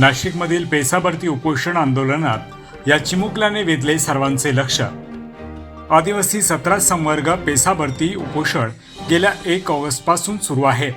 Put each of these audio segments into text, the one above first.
नाशिकमधील पेसाभरती उपोषण आंदोलनात या चिमुकल्याने वेधले सर्वांचे लक्ष. आदिवासी सतरा संवर्ग पेसाभरती उपोषण गेल्या एक ऑगस्टपासून सुरू आहे.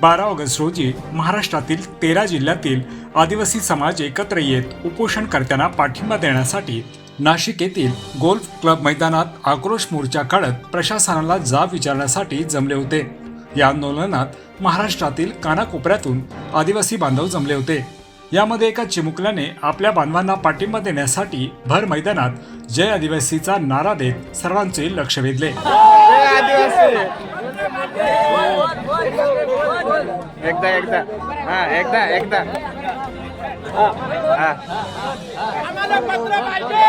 बारा ऑगस्ट रोजी महाराष्ट्रातील तेरा जिल्ह्यातील आदिवासी समाज एकत्र येत उपोषणकर्त्यांना पाठिंबा देण्यासाठी नाशिक येथील गोल्फ क्लब मैदानात आक्रोश मोर्चा काढत प्रशासनाला जाब विचारण्यासाठी जमले होते. या आंदोलनात महाराष्ट्रातील कानाकोपऱ्यातून आदिवासी बांधव जमले होते. यामध्ये एका चिमुकल्याने आपल्या बांधवांना पाठिंबा देण्यासाठी भर मैदानात जय आदिवासीचा नारा देत सर्वांचे लक्ष वेधले. एकदा एकदा. हा एकदा एकदा. आम्हाला पत्र पाहिजे.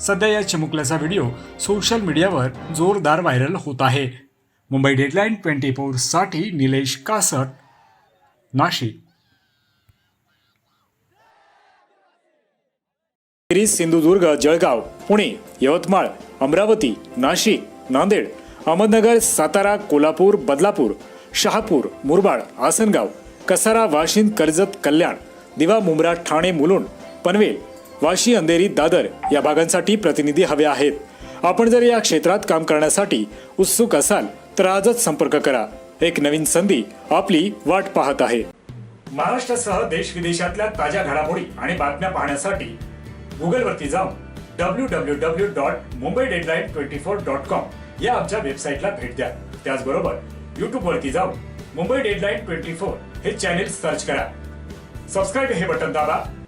सध्या या चिमुकल्याचा व्हिडिओ सोशल मीडियावर जोरदार व्हायरल होत आहे. मुंबई डेडलाईन ट्वेंटी फोरसाठी निलेश कासट नाशिक. सिंधुदुर्ग जळगाव पुणे यवतमाळ अमरावती नाशिक नांदेड अहमदनगर सातारा कोल्हापूर बदलापूर शहापूर मुरबाड आसनगाव कसारा वाशिंद कर्जत कल्याण दिवा मुंब्रा ठाणे मुलुंड पनवेल वाशी अंधेरी दादर या भागांसाठी प्रतिनिधी हवे आहेत. आपण जर या क्षेत्रात काम करण्यासाठी उत्सुक असाल तर आजच संपर्क करा. एक नवीन संधी आपली वाट पाहत आहे. महाराष्ट्रासह देश विदेशातल्या ताज्या घडामोडी आणि बातम्या पाहण्यासाठी गुगलवरती जाऊन W W W dot Mumbai deadline twenty four dot com या आमच्या वेबसाईटला भेट द्या. त्याचबरोबर युट्यूब वरती जाऊन मुंबई डेडलाईन ट्वेंटी फोर हे चॅनेल सर्च करा. सबस्क्राईब हे बटन दाबा.